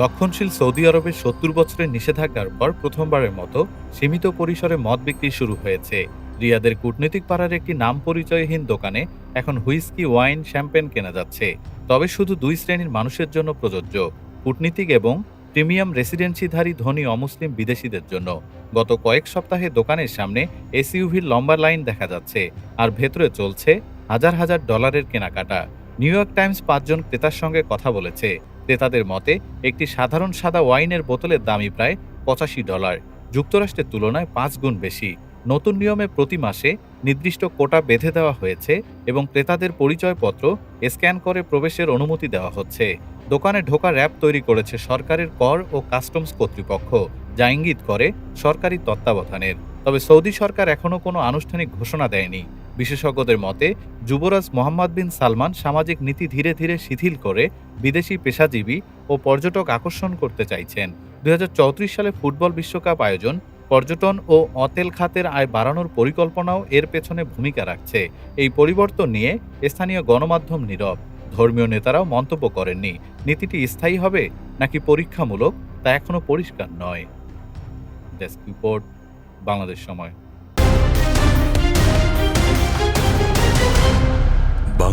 রক্ষণশীল সৌদি আরবের সত্তর বছরের নিষেধাজ্ঞার পর প্রথমবারের মতো সীমিত পরিসরে মদ বিক্রি শুরু হয়েছে। রিয়াদের কূটনীতিক পাড়ার একটি নাম পরিচয়হীন দোকানে এখন হুইস্কি, ওয়াইন, শ্যাম্পেন কেনা যাচ্ছে। তবে শুধু দুই শ্রেণির মানুষের জন্য প্রযোজ্য, কূটনীতিক এবং প্রিমিয়াম রেসিডেন্সিধারী ধনী অমুসলিম বিদেশিদের জন্য। গত কয়েক সপ্তাহে দোকানের সামনে এসইউভির লম্বা লাইন দেখা যাচ্ছে আর ভেতরে চলছে হাজার হাজার ডলারের কেনাকাটা। নিউ ইয়র্ক টাইমস পাঁচজন ক্রেতার সঙ্গে কথা বলেছে। ক্রেতাদের মতে, একটি সাধারণ সাদা ওয়াইনের বোতলের দামই প্রায় পঁচাশি ডলার। যুক্তরাষ্ট্রের তুলনায় পাঁচ গুণ বেশি। নতুন নিয়মে প্রতি মাসে নির্দিষ্ট কোটা বেঁধে দেওয়া হয়েছে এবং ক্রেতাদের পরিচয়পত্র স্ক্যান করে প্রবেশের অনুমতি দেওয়া হচ্ছে। দোকানে ঢোকা র্যাপ তৈরি করেছে সরকারের কর ও কাস্টমস কর্তৃপক্ষ, যা ইঙ্গিত করে সরকারি তত্ত্বাবধানের। তবে সৌদি সরকার এখনও কোনো আনুষ্ঠানিক ঘোষণা দেয়নি। বিশেষজ্ঞদের মতে, যুবরাজ মোহাম্মদ বিন সালমান সামাজিক নীতি ধীরে ধীরে শিথিল করে বিদেশি পেশাজীবী ও পর্যটক আকর্ষণ করতে চাইছেন। দু হাজার চৌত্রিশ সালে ফুটবল বিশ্বকাপ আয়োজন, পর্যটন ও অতেল খাতের আয় বাড়ানোর পরিকল্পনাও এর পেছনে ভূমিকা রাখছে। এই পরিবর্তন নিয়ে স্থানীয় গণমাধ্যম নীরব। ধর্মীয় নেতারাও মন্তব্য করেননি, নীতিটি স্থায়ী হবে নাকি পরীক্ষামূলক তা এখনও পরিষ্কার নয়। ডেস্ক রিপোর্ট, বাংলাদেশ সময়।